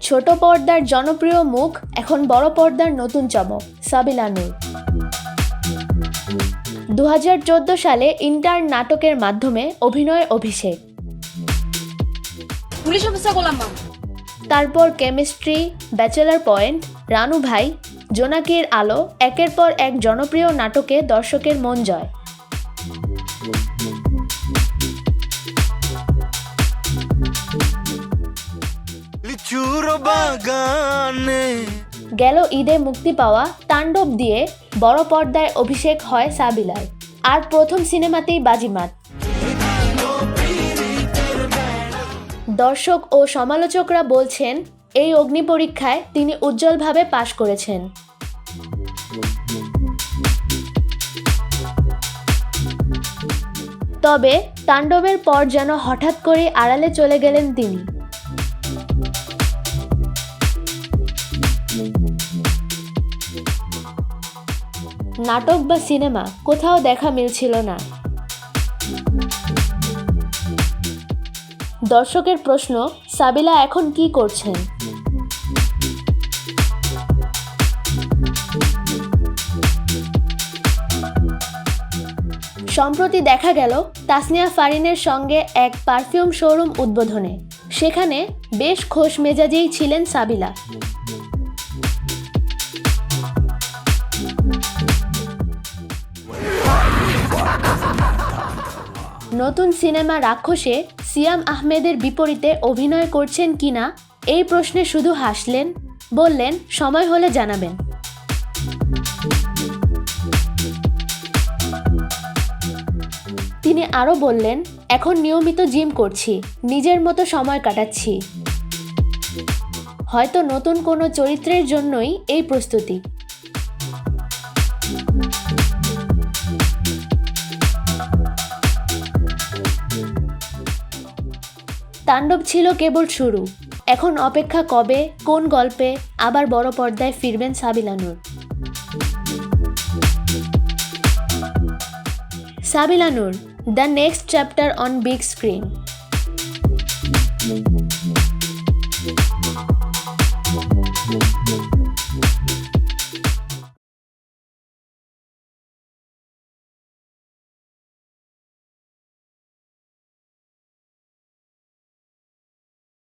ছোট পর্দার জনপ্রিয় মুখ এখন বড় পর্দার নতুন চমক সাবিলা নূর। দু সালে ইন্টার নাটকের মাধ্যমে অভিনয়ের অভিষেক। পুলিশ অফিসার গোলাম তারপর কেমিস্ট্রি ব্যাচেলার পয়েন্ট রানু ভাই জোনাকির আলো একের পর এক জনপ্রিয় নাটকে দর্শকের মন জয়। বাগানে গেল ঈদে মুক্তি পাওয়া তাণ্ডব দিয়ে বড় পর্দায় অভিষেক হয় সাবিলার। আর প্রথম সিনেমাতেই বাজিমাত। দর্শক ও সমালোচকরা বলছেন, এই অগ্নি পরীক্ষায় তিনি উজ্জ্বলভাবে পাশ করেছেন। তবে তাণ্ডবের পর যেন হঠাৎ করে আড়ালে চলে গেলেন তিনি। নাটক বা সিনেমা, কোথাও দেখা মিলছিল না। দর্শকের প্রশ্ন, সাবিলা এখন কি করছেন? সম্প্রতি দেখা গেল, তাসনিয়া ফারিনের সঙ্গে এক পারফিউম শোরুম উদ্বোধনে। সেখানে বেশ খোশ মেজাজেই ছিলেন সাবিলা। নতুন সিনেমা রাক্ষসে সিয়াম আহমেদের বিপরীতে অভিনয় করছেন কিনা এই প্রশ্নে শুধু হাসলেন, বললেন, সময় হলে জানাবেন। তিনি আরও বললেন, এখন নিয়মিত জিম করছি, নিজের মতো সময় কাটাচ্ছি। হয়তো নতুন কোনো চরিত্রের জন্যই এই প্রস্তুতি। তাণ্ডব ছিল কেবল শুরু। এখন অপেক্ষা কবে, কোন গল্পে, আবার বড় পর্দায় ফিরবেন Sabilanur Sabilanur the next chapter on big screen.